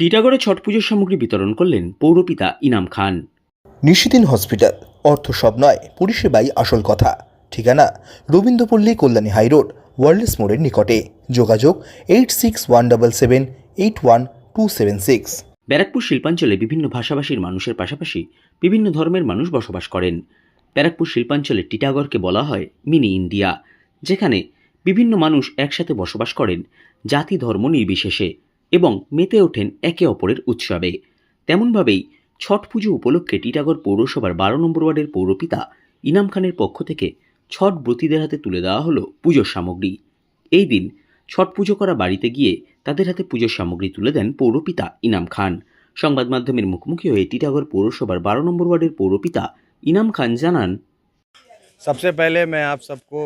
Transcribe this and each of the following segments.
টিটাগড়ে ছট পুজোর সামগ্রী বিতরণ করলেন পৌরপিতা ইনাম খান। নিশিদিন হসপিটাল অর্থ সব নয় পরিষেবাই আসল কথা। ঠিকানা রবীন্দ্রপল্লী কল্যাণী হাইরোড ওয়ার্ল্ডস মোড়ের নিকটে। যোগাযোগ eight six one double seven eight one two seven six. Barrackpore শিল্পাঞ্চলে বিভিন্ন ভাষাভাষীর মানুষের পাশাপাশি বিভিন্ন ধর্মের মানুষ বসবাস করেন। ব্যারাকপুর শিল্পাঞ্চলে টিটাগড়কে বলা হয় মিনি ইন্ডিয়া যেখানে বিভিন্ন মানুষ একসাথে বসবাস করেন জাতি ধর্ম নির্বিশেষে। এবং মেতে ওঠেন একে অপরের উৎসবে তেমনভাবেই ছট পুজো উপলক্ষে টিটাগড় পৌরসভার বারো নম্বর ওয়ার্ডের পৌরপিতা ইনাম খানের পক্ষ থেকে ছট ব্রতীদের হাতে তুলে দেওয়া হলো পুজোর সামগ্রী এই দিন ছট পুজো করা বাড়িতে গিয়ে তাদের হাতে পুজোর সামগ্রী তুলে দেন পৌরপিতা ইনাম খান সংবাদ মাধ্যমের মুখোমুখি হয়ে টিটাগড় পৌরসভার বারো নম্বর ওয়ার্ডের পৌরপিতা ইনাম খান জানান सबसे पहले मैं आप सबको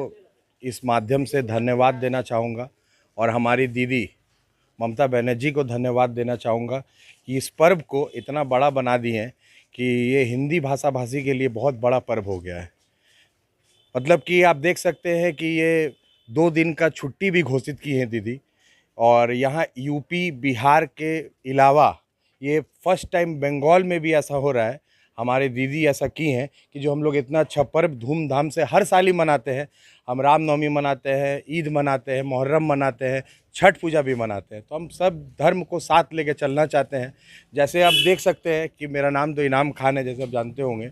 इस माध्यम से धन्यवाद देना चाहूँगा और हमारी दीदी ममता बनर्जी को धन्यवाद देना चाहूँगा कि इस पर्व को इतना बड़ा बना दिए हैं कि ये हिंदी भाषा भाषी के लिए बहुत बड़ा पर्व हो गया है। मतलब कि आप देख सकते हैं कि ये दो दिन का छुट्टी भी घोषित की है दीदी। और यहाँ यूपी, बिहार के अलावा ये फ़र्स्ट टाइम बंगाल में भी ऐसा हो रहा है हमारे दीदी ऐसा की हैं कि जो हम लोग इतना अच्छा पर्व धूमधाम से हर साल ही मनाते हैं हम रामनवमी मनाते हैं ईद मनाते हैं मुहर्रम मनाते हैं छठ पूजा भी मनाते हैं। तो हम सब धर्म को साथ लेके चलना चाहते हैं। जैसे आप देख सकते हैं कि मेरा नाम तो इनाम खान है जैसे आप जानते होंगे।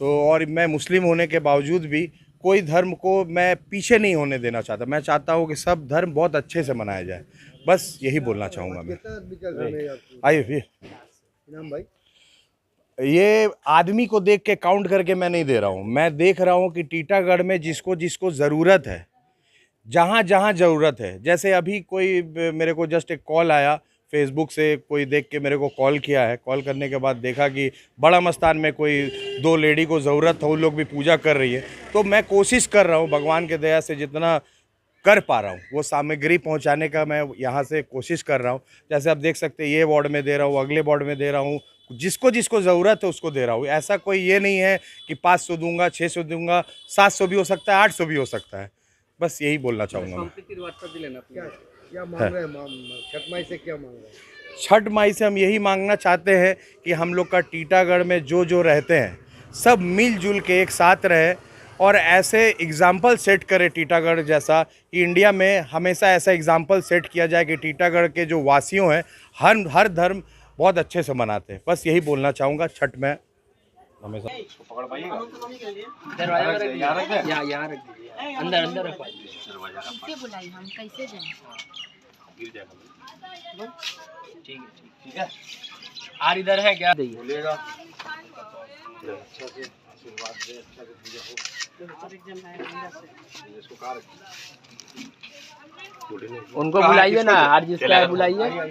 तो और मैं मुस्लिम होने के बावजूद भी कोई धर्म को मैं पीछे नहीं होने देना चाहता। मैं चाहता हूँ कि सब धर्म बहुत अच्छे से मनाया जाए। बस यही बोलना चाहूँगा मैं। आइए फिर इनाम भाई। ये आदमी को देख के काउंट करके मैं नहीं दे रहा हूँ। मैं देख रहा हूँ कि टीटागढ़ में जिसको जिसको ज़रूरत है, जहाँ जहाँ ज़रूरत है, जैसे अभी कोई मेरे को जस्ट एक कॉल आया फेसबुक से, कोई देख के मेरे को कॉल किया है। कॉल करने के बाद देखा कि बड़ा मस्तान में कोई दो लेडी को ज़रूरत है उन लोग भी पूजा कर रही है। तो मैं कोशिश कर रहा हूँ, भगवान के दया से जितना कर पा रहा हूँ, वो सामग्री पहुँचाने का मैं यहाँ से कोशिश कर रहा हूँ। जैसे आप देख सकते हैं, ये वार्ड में दे रहा हूँ, अगले वार्ड में दे रहा हूँ जिसको जिसको ज़रूरत है उसको दे रहा हूँ। ऐसा कोई ये नहीं है कि पाँच सौ दूँगा छः सौ दूँगा सात सौ भी हो सकता है आठ सौ भी हो सकता है। बस यही बोलना चाहूँगा मैं। क्या क्या मांग रहे हैं माम छठ माई से क्या मांग रहे हैं? छठ माई से हम यही मांगना चाहते हैं कि हम लोग का टीटागढ़ में जो जो रहते हैं सब मिलजुल के एक साथ रहे और ऐसे एग्ज़ाम्पल सेट करे टीटागढ़ जैसा कि इंडिया में हमेशा ऐसा एग्ज़ाम्पल सेट किया जाए कि टीटागढ़ के जो वासियों हैं हर हर धर्म बहुत अच्छे से मनाते हैं। बस यही बोलना चाहूँगा, छठ में। हमेशा है आर इधर है क्या उनको बुलाइए ना आर जिसका बुलाइए।